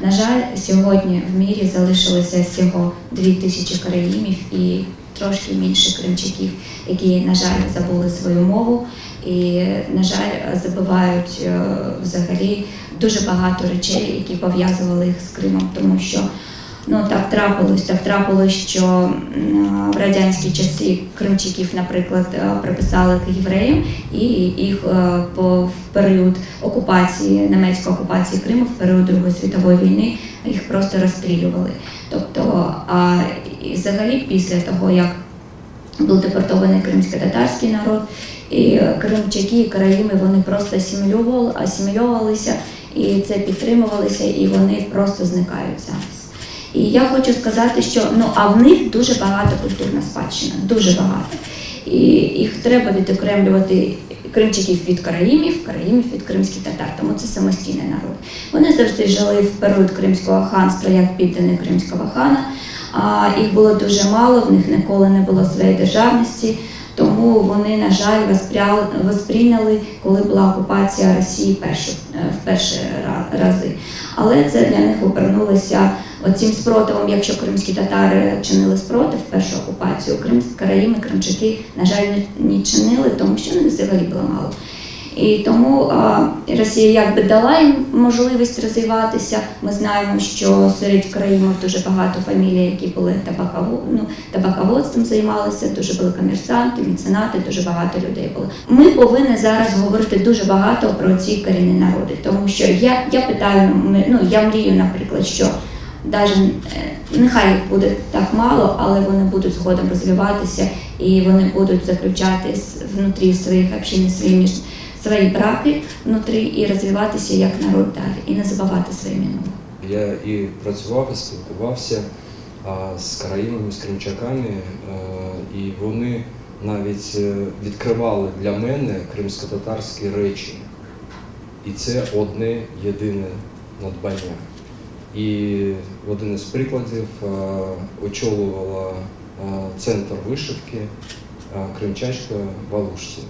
На жаль, сьогодні в мірі залишилося всього дві тисячі караїмів і трошки менше кримчаків, які, на жаль, забули свою мову. І, на жаль, забувають е, взагалі дуже багато речей, які пов'язували їх з Кримом, тому що ну так трапилось, так трапилось, що в радянські часи кримчаків, наприклад, е, приписали к євреям, і їх е, по в період окупації німецької окупації Криму, в період Другої світової війни їх просто розстрілювали. Тобто, а і взагалі після того, як був депортований кримсько-татарський народ, і кримчаки, і караїми вони просто асимільовувалися, і це підтримувалися, і вони просто зникають зараз. І я хочу сказати, що ну а в них дуже багата культурна спадщина, дуже багато. І їх треба відокремлювати кримчаків від караїмів, караїмів від кримських татар, тому це самостійний народ. Вони завжди жили в період кримського ханства як піддані кримського хана. А їх було дуже мало, в них ніколи не було своєї державності. Тому вони, на жаль, восприйняли, коли була окупація Росії першу, е, в перші рази. Але це для них обернулося оцим спротивом, якщо кримські татари чинили спротив першу окупацію, караїми, кримчаки, на жаль, не, не чинили, тому що них взагалі було мало. І тому а, Росія якби дала їм можливість розвиватися. Ми знаємо, що серед країн дуже багато фамілій, які були табаково, ну, табаководством займалися, дуже були комерсанти, меценати, дуже багато людей було. Ми повинні зараз говорити дуже багато про ці корінні народи, тому що я, я питаю, ми- ну я мрію, наприклад, що навіть нехай їх буде так мало, але вони будуть згодом розвиватися і вони будуть заключати внутрі своїх общин свої свої браки внутрі і розвиватися як народ далі, і не забувати своє минуле. Я і працював, і спілкувався з караїмами, з кримчаками, е, і вони навіть е, відкривали для мене кримсько-татарські речі. І це одне єдине надбання. І один із прикладів е, очолювала е, центр вишивки е, кримчачка Валушці.